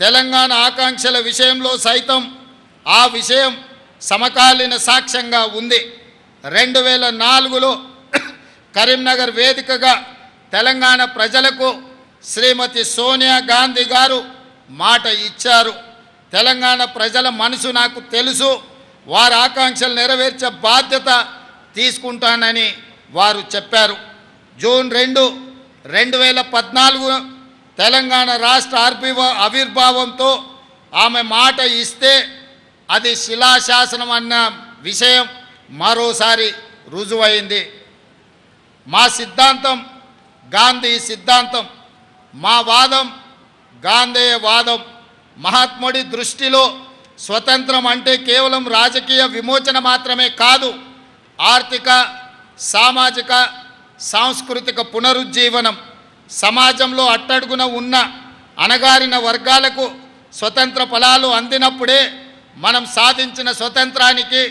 తెలంగాణ ఆకాంక్షల విషయంలో సైతం ఆ విషయం సమకాలీన సాక్ష్యంగా ఉంది. రెండు వేల నాలుగులో కరీంనగర్ వేదికగా తెలంగాణ ప్రజలకు శ్రీమతి సోనియా గాంధీ గారు మాట ఇచ్చారు. తెలంగాణ ప్రజల మనసు నాకు తెలుసు. వారి ఆకాంక్షలు నెరవేర్చే బాధ్యత తీసుకుంటానని వారు చెప్పారు. జూన్ రెండు రెండు వేల పద్నాలుగు తెలంగాణ రాష్ట్ర ఆర్పివ ఆవిర్భావంతో ఆమె మాట ఇస్తే అది శిలాశాసనం అన్న విషయం మరోసారి రుజువైంది. మా సిద్ధాంతం గాంధీ సిద్ధాంతం మా వాదం గాంధేయ వాదం. మహాత్ముడి దృష్టిలో స్వతంత్రం అంటే కేవలం రాజకీయ విమోచన మాత్రమే కాదు ఆర్థిక సామాజిక సాంస్కృతిక పునరుజ్జీవనం. సమాజంలో అట్టడుగున ఉన్న అణగారిన వర్గాలకు స్వతంత్ర ఫలాలు అందినప్పుడే మనం సాధించిన స్వతంత్రానికి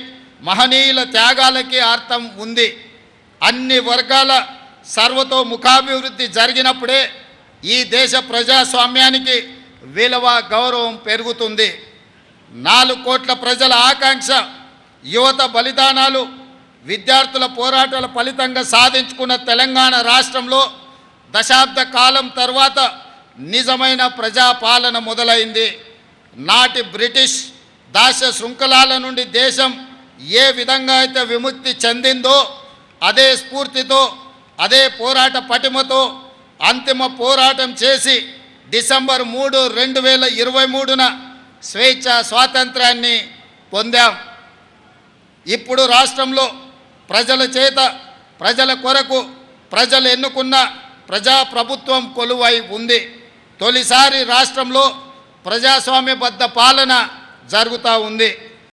మహనీయుల త్యాగాలకి అర్థం ఉంది. అన్ని వర్గాల సర్వతో ముఖాభివృద్ధి జరిగినప్పుడే ఈ దేశ ప్రజాస్వామ్యానికి విలువ గౌరవం పెరుగుతుంది. నాలుగు కోట్ల ప్రజల ఆకాంక్ష యువత బలిదానాలు విద్యార్థుల పోరాటాల ఫలితంగా సాధించుకున్న తెలంగాణ రాష్ట్రంలో దశాబ్ద కాలం తర్వాత నిజమైన ప్రజాపాలన మొదలైంది. నాటి బ్రిటిష్ దాస శృంఖలాల నుండి దేశం ఏ విధంగా అయితే విముక్తి చెందిందో అదే స్ఫూర్తితో అదే పోరాట పటిమతో అంతిమ పోరాటం చేసి డిసెంబర్ మూడు రెండు వేల ఇరవై మూడున స్వేచ్ఛ స్వాతంత్రాన్ని పొందాం. ఇప్పుడు రాష్ట్రంలో ప్రజల చేత ప్రజల కొరకు ప్రజలు ఎన్నుకున్న ప్రజాప్రభుత్వం కొలువై ఉంది. తొలిసారి రాష్ట్రంలో ప్రజాస్వామ్యబద్ధ పాలన జరుగుతూ ఉంది.